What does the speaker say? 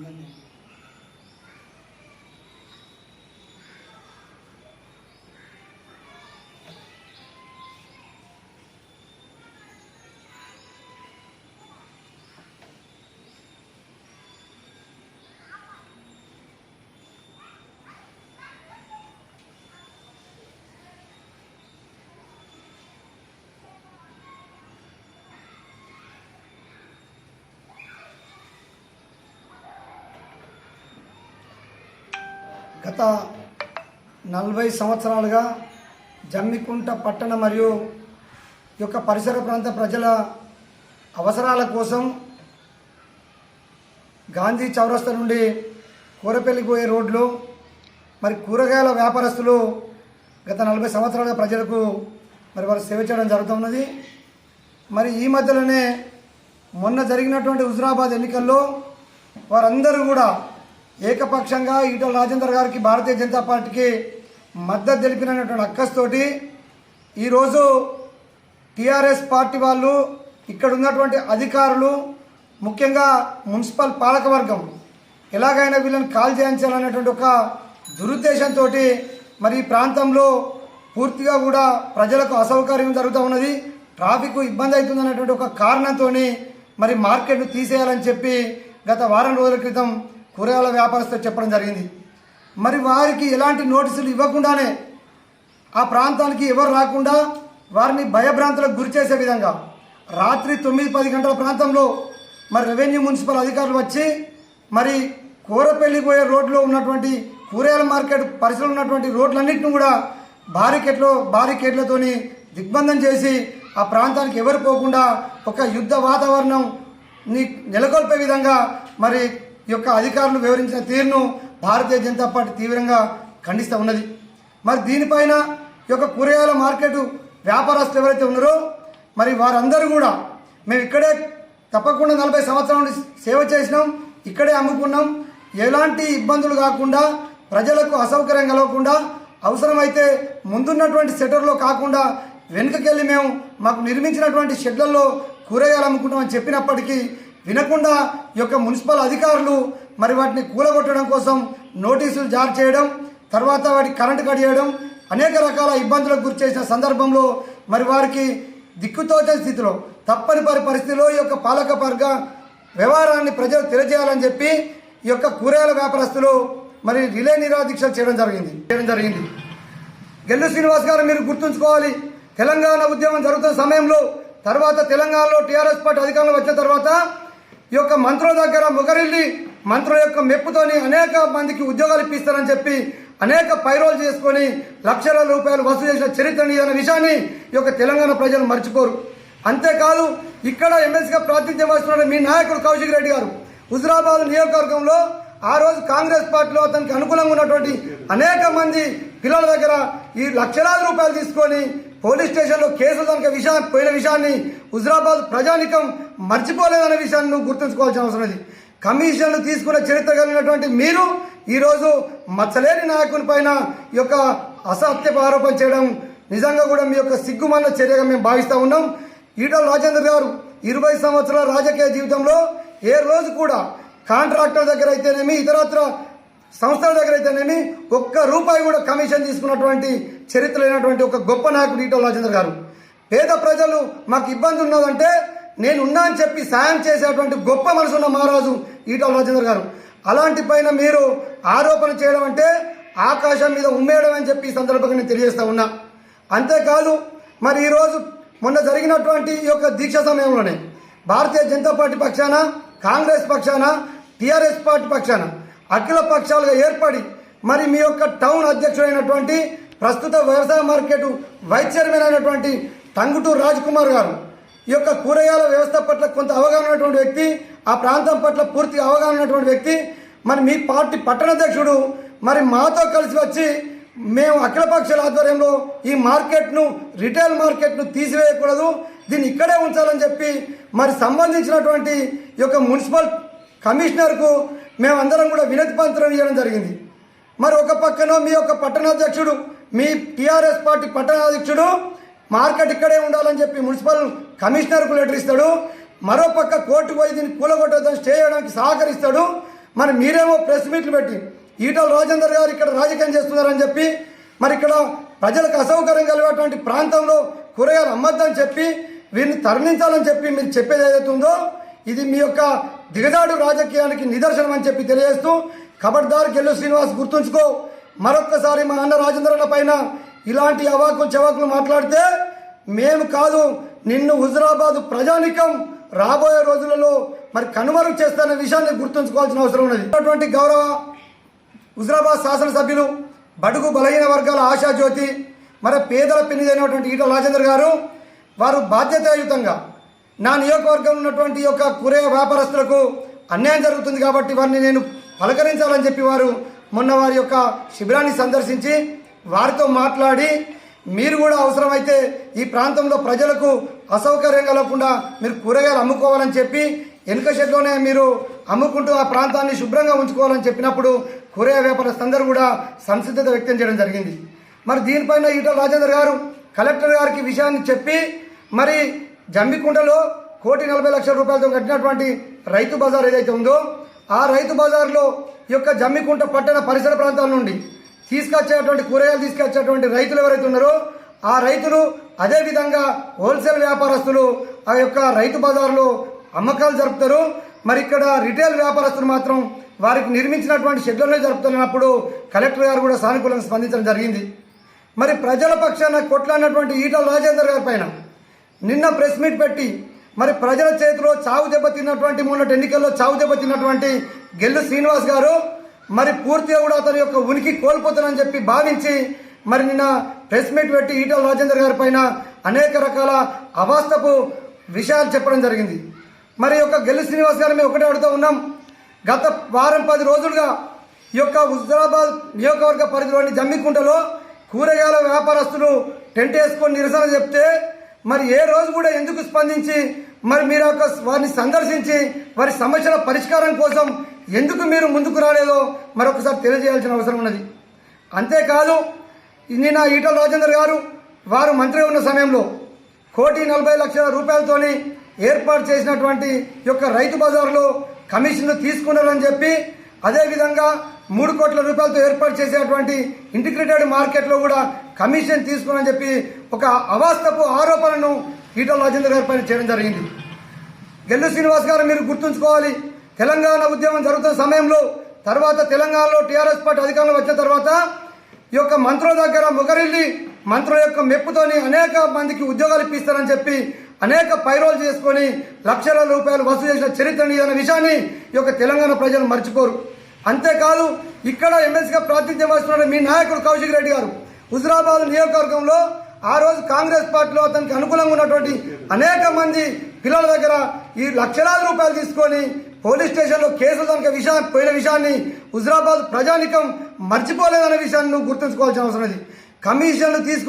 你看见没？గత నలభై సంవత్సరాలుగా జమ్మికుంట పట్టణ మరియు యొక్క పరిసర ప్రాంత ప్రజల అవసరాల కోసం గాంధీ చౌరస్తా నుండి కూరపల్లికి పోయే రోడ్లు మరి కూరగాయల వ్యాపారస్తులు గత నలభై సంవత్సరాలుగా ప్రజలకు మరి వారు సేవ చేయడం జరుగుతున్నది మరి ఈ మధ్యలోనే మొన్న జరిగినటువంటి హుజరాబాద్ ఎన్నికల్లో వారందరూ కూడా ఏకపక్షంగా ఈటల రాజేందర్ గారికి భారతీయ జనతా పార్టీకి మద్దతు తెలిపినటువంటి అక్కస్తోటి ఈరోజు టీఆర్ఎస్ పార్టీ వాళ్ళు ఇక్కడ ఉన్నటువంటి అధికారులు ముఖ్యంగా మున్సిపల్ పాలకవర్గం ఎలాగైనా వీళ్ళని కాల్ చేయించాలనేటువంటి ఒక దురుద్దేశంతో మరి ఈ ప్రాంతంలో పూర్తిగా కూడా ప్రజలకు అసౌకర్యం జరుగుతూ ఉన్నది ట్రాఫిక్ ఇబ్బంది అవుతుందనేటువంటి ఒక కారణంతో మరి మార్కెట్ను తీసేయాలని చెప్పి గత వారం రోజుల క్రితం కూరగాయల వ్యాపారస్తులు చెప్పడం జరిగింది. మరి వారికి ఎలాంటి నోటీసులు ఇవ్వకుండానే ఆ ప్రాంతానికి ఎవరు రాకుండా వారిని భయభ్రాంతులకు గురి చేసే విధంగా రాత్రి తొమ్మిది పది గంటల ప్రాంతంలో మరి రెవెన్యూ మున్సిపల్ అధికారులు వచ్చి మరి కూరపల్లి పోయే రోడ్లో ఉన్నటువంటి కూరగాయల మార్కెట్ పరిసరంలో ఉన్నటువంటి రోడ్లన్నింటిని కూడా బారికెట్లో బారికేట్లతోని దిగ్బంధం చేసి ఆ ప్రాంతానికి ఎవరు పోకుండా ఒక యుద్ధ వాతావరణం ని నెలకొల్పే విధంగా మరి యొక్క అధికారులు వివరించిన తీరును భారతీయ జనతా పార్టీ తీవ్రంగా ఖండిస్తూ ఉన్నది. మరి దీనిపైన ఈ యొక్క కూరగాయల మార్కెట్ వ్యాపారస్తులు ఎవరైతే ఉన్నారో మరి వారందరూ కూడా మేము ఇక్కడే తప్పకుండా నలభై సంవత్సరాల నుండి సేవ చేసినాం ఇక్కడే అమ్ముకున్నాం. ఎలాంటి ఇబ్బందులు కాకుండా ప్రజలకు అసౌకర్యం కలగకుండా అవసరమైతే ముందున్నటువంటి షెటర్లో కాకుండా వెనుకకెళ్ళి మేము మాకు నిర్మించినటువంటి షెడ్లలో కూరగాయలు అమ్ముకుంటామని చెప్పినప్పటికీ వినకుండా ఈ యొక్క మున్సిపల్ అధికారులు మరి వాటిని కూలగొట్టడం కోసం నోటీసులు జారీ చేయడం తర్వాత వాటికి కరెంటు కట్ చేయడం అనేక రకాల ఇబ్బందులకు గురి చేసిన సందర్భంలో మరి వారికి దిక్కుతోచని స్థితిలో తప్పని పరిస్థితిలో ఈ యొక్క పాలక వర్గ వ్యవహారాన్ని ప్రజలు తెలియజేయాలని చెప్పి ఈ యొక్క కూరగాయల వ్యాపారస్తులు మరి రిలే నిరాదీక్ష చేయడం జరిగింది. చేయడం జరిగింది. గెల్లు శ్రీనివాస్ గారు మీరు గుర్తుంచుకోవాలి. తెలంగాణ ఉద్యమం జరుగుతున్న సమయంలో తర్వాత తెలంగాణలో టీఆర్ఎస్ పార్టీ అధికారంలో వచ్చిన తర్వాత ఈ యొక్క మంత్రుల దగ్గర ముగరిల్లి మంత్రుల యొక్క మెప్పుతోని అనేక మందికి ఉద్యోగాలు ఇప్పిస్తారని చెప్పి అనేక పైరోలు చేసుకొని లక్షల రూపాయలు వసూలు చేసిన చరిత్ర అనే విషయాన్ని ఈ యొక్క తెలంగాణ ప్రజలు మర్చిపోరు. అంతేకాదు ఇక్కడ ఎమ్మెల్సీగా ప్రాతినిధ్యం వస్తున్న మీ నాయకుడు కౌశిక్ రెడ్డి గారు హుజరాబాద్ నియోజకవర్గంలో ఆ రోజు కాంగ్రెస్ పార్టీలో అతనికి అనుకూలంగా ఉన్నటువంటి అనేక మంది పిల్లల దగ్గర ఈ లక్షలాది రూపాయలు తీసుకొని పోలీస్ స్టేషన్లో కేసులు కనుక విషయం పోయిన విషయాన్ని హుజరాబాద్ ప్రజానికం మర్చిపోలేదనే విషయాన్ని నువ్వు గుర్తుంచుకోవాల్సిన అవసరం ఉంది కమిషన్లు తీసుకున్న చరిత్ర కలిగినటువంటి మీరు ఈరోజు మచ్చలేని నాయకుని పైన ఈ యొక్క అసత్యపు ఆరోపణ చేయడం నిజంగా కూడా మీ యొక్క సిగ్గుమన్న చర్యగా మేము భావిస్తూ ఉన్నాం. ఈటల రాజేంద్ర గారు ఇరవై సంవత్సరాల రాజకీయ జీవితంలో ఏ రోజు కూడా కాంట్రాక్టర్ దగ్గర అయితేనేమి ఇతరత్ర సంస్థల దగ్గర అయితేనేమి ఒక్క రూపాయి కూడా కమిషన్ తీసుకున్నటువంటి చరిత్ర లేనటువంటి ఒక గొప్ప నాయకుడు ఈటల రాజేంద్ర గారు. పేద ప్రజలు మాకు ఇబ్బంది ఉన్నదంటే నేను ఉన్నా అని చెప్పి సాయం చేసేటువంటి గొప్ప మనసున్న మహారాజు ఈటల రాజేంద్ర గారు. అలాంటి పైన మీరు ఆరోపణ చేయడం అంటే ఆకాశం మీద ఉమ్మేయడం అని చెప్పి ఈ సందర్భంగా నేను తెలియజేస్తా ఉన్నా. అంతేకాదు మరి ఈరోజు మొన్న జరిగినటువంటి ఈ యొక్క దీక్ష సమయంలోనే భారతీయ జనతా పార్టీ పక్షాన కాంగ్రెస్ పక్షాన టీఆర్ఎస్ పార్టీ పక్షాన అఖిల పక్షాలుగా ఏర్పడి మరి మీ యొక్క టౌన్ అధ్యక్షుడైనటువంటి ప్రస్తుత వ్యవసాయ మార్కెట్ వైస్ చైర్మన్ అయినటువంటి టంగుటూరు రాజ్ కుమార్ గారు ఈ యొక్క కూరగాయల వ్యవస్థ పట్ల కొంత అవగాహన ఉన్నటువంటి వ్యక్తి ఆ ప్రాంతం పట్ల పూర్తి అవగాహన ఉన్నటువంటి వ్యక్తి మరి మీ పార్టీ పట్టణాధ్యక్షుడు మరి మాతో కలిసి వచ్చి మేము అఖిలపక్షుల ఆధ్వర్యంలో ఈ మార్కెట్ను రిటైల్ మార్కెట్ను తీసివేయకూడదు దీన్ని ఇక్కడే ఉంచాలని చెప్పి మరి సంబంధించినటువంటి ఈ యొక్క మున్సిపల్ కమిషనర్కు మేమందరం కూడా వినతి పత్రం ఇవ్వడం జరిగింది. మరి ఒక పక్కన మీ యొక్క పట్టణాధ్యక్షుడు మీ టీఆర్ఎస్ పార్టీ పట్టణాధ్యక్షుడు మార్కెట్ ఇక్కడే ఉండాలని చెప్పి మున్సిపల్ కమిషనర్కు లెటర్ ఇస్తాడు. మరోపక్క కోర్టు పోయి దీన్ని కూలగొట్టదని స్టే చేయడానికి సహకరిస్తాడు. మరి మీరేమో ప్రెస్ మీట్లు పెట్టి ఈటల రాజేందర్ గారు ఇక్కడ రాజకీయం చేస్తున్నారని చెప్పి మరి ఇక్కడ ప్రజలకు అసౌకర్యం కలిగేటువంటి ప్రాంతంలో కూరగాయలు అమ్మద్దని చెప్పి వీరిని తరలించాలని చెప్పి మీరు చెప్పేది ఏదైతే ఉందో ఇది మీ యొక్క దిగజాడు రాజకీయానికి నిదర్శనం అని చెప్పి తెలియజేస్తూ ఖబర్దార్ గెల్లు శ్రీనివాస్ గుర్తుంచుకో. మరొక్కసారి మా అన్న రాజేంద్రన్న పైన ఇలాంటి అవాకులు చవాకులు మాట్లాడితే మేము కాదు నిన్ను హుజరాబాద్ ప్రజానికం రాబోయే రోజులలో మరి కనుమరుగు చేస్తున్న విషయాన్ని గుర్తుంచుకోవాల్సిన అవసరం ఉన్నది. అటువంటి గౌరవ హుజరాబాద్ శాసనసభ్యులు బడుగు బలహీన వర్గాల ఆశాజ్యోతి మరి పేదల పిన్నిదైనటువంటి ఈటల రాజేంద్ర గారు వారు బాధ్యతాయుతంగా నా నియోజకవర్గం ఉన్నటువంటి యొక్క కురే వ్యాపారస్తులకు అన్యాయం జరుగుతుంది కాబట్టి వారిని నేను పలకరించాలని చెప్పి వారు మొన్న వారి యొక్క శిబిరాన్ని సందర్శించి వారితో మాట్లాడి మీరు కూడా అవసరమైతే ఈ ప్రాంతంలో ప్రజలకు అసౌకర్యం కలగకుండా మీరు కూరగాయలు అమ్ముకోవాలని చెప్పి వెనుక షెడ్లోనే మీరు అమ్ముకుంటూ ఆ ప్రాంతాన్ని శుభ్రంగా ఉంచుకోవాలని చెప్పినప్పుడు కూరగాయ వ్యాపారస్తులందరూ కూడా సంసిద్ధత వ్యక్తం చేయడం జరిగింది. మరి దీనిపైన ఈటల రాజేందర్ గారు కలెక్టర్ గారికి విషయాన్ని చెప్పి మరి జమ్మికుంటలో కోటి నలభై లక్షల రూపాయలతో కట్టినటువంటి రైతు బజార్ ఏదైతే ఉందో ఆ రైతు బజార్లో ఈ యొక్క జమ్మికుంట పట్టణ పరిసర ప్రాంతాల నుండి తీసుకొచ్చేటువంటి కూరగాయలు తీసుకొచ్చేటువంటి రైతులు ఎవరైతే ఉన్నారో ఆ రైతులు అదేవిధంగా హోల్సేల్ వ్యాపారస్తులు ఆ యొక్క రైతు బజార్లో అమ్మకాలు జరుపుతారు. మరి ఇక్కడ రిటైల్ వ్యాపారస్తులు మాత్రం వారికి నిర్మించినటువంటి షెడ్యూల్నే జరుపుతున్నప్పుడు కలెక్టర్ గారు కూడా సానుకూలంగా స్పందించడం జరిగింది. మరి ప్రజల పక్షాన కొట్లాడినటువంటి ఈటల రాజేందర్ గారి పైన నిన్న ప్రెస్ మీట్ పెట్టి మరి ప్రజల చేతిలో చావు దెబ్బతిన్నటువంటి మొన్నటి ఎన్నికల్లో చావు దెబ్బతిన్నటువంటి గెల్లు శ్రీనివాస్ గారు మరి పూర్తిగా కూడా అతని యొక్క ఉనికి కోల్పోతానని చెప్పి భావించి మరి నిన్న ప్రెస్ మీట్ పెట్టి ఈటల రాజేందర్ గారి పైన అనేక రకాల అవాస్తపు విషయాలు చెప్పడం జరిగింది. మరి యొక్క గెల్లు శ్రీనివాస్ గారు మేము ఒకటే అడుగుతూ ఉన్నాం. గత వారం పది రోజులుగా ఈ యొక్క హుజరాబాద్ నియోజకవర్గ పరిధిలోని జమ్మికుంటలో కూరగాయల వ్యాపారస్తులు టెంట్ వేసుకొని నిరసన చెప్తే మరి ఏ రోజు కూడా ఎందుకు స్పందించి మరి మీరు ఒక వారిని సందర్శించి వారి సమస్యల పరిష్కారం కోసం ఎందుకు మీరు ముందుకు రాలేదో మరొకసారి తెలియజేయాల్సిన అవసరం ఉన్నది. అంతేకాదు నిన్న ఈటల రాజేందర్ గారు వారు మంత్రి ఉన్న సమయంలో కోటి నలభై లక్షల రూపాయలతోని ఏర్పాటు చేసినటువంటి యొక్క రైతు బజార్లో కమిషన్లు తీసుకున్నారని చెప్పి అదేవిధంగా మూడు కోట్ల రూపాయలతో ఏర్పాటు చేసేటువంటి ఇంటిగ్రేటెడ్ మార్కెట్లో కూడా కమిషన్ తీసుకున్నారని చెప్పి ఒక అవాస్తపు ఆరోపణను ఈటల రాజేందర్ గారి పైన చేయడం జరిగింది. గెల్లు శ్రీనివాస్ గారు మీరు గుర్తుంచుకోవాలి. తెలంగాణ ఉద్యమం జరుగుతున్న సమయంలో తర్వాత తెలంగాణలో టీఆర్ఎస్ పార్టీ అధికారంలో వచ్చిన తర్వాత ఈ యొక్క మంత్రుల దగ్గర ముగరిల్లి మంత్రుల యొక్క మెప్పుతోని అనేక మందికి ఉద్యోగాలు ఇప్పిస్తారని చెప్పి అనేక పైరోలు చేసుకొని లక్షల రూపాయలు వసూలు చేసిన చరిత్ర అనే విషయాన్ని ఈ యొక్క తెలంగాణ ప్రజలు మర్చిపోరు. అంతేకాదు ఇక్కడ ఎమ్మెల్సీగా ప్రాతినిధ్యం వస్తున్న మీ నాయకుడు కౌశిక్ రెడ్డి గారు హుజరాబాద్ నియోజకవర్గంలో ఆ రోజు కాంగ్రెస్ పార్టీలో అతనికి అనుకూలంగా ఉన్నటువంటి అనేక మంది పిల్లల దగ్గర ఈ లక్షలాది రూపాయలు తీసుకొని పోలీస్ స్టేషన్లో కేసులు కనుక విషయం పోయిన విషయాన్ని హుజరాబాద్ ప్రజానికం మర్చిపోలేదనే విషయాన్ని నువ్వు గుర్తుంచుకోవాల్సిన అవసరం ఉంది కమిషన్లు తీసుకు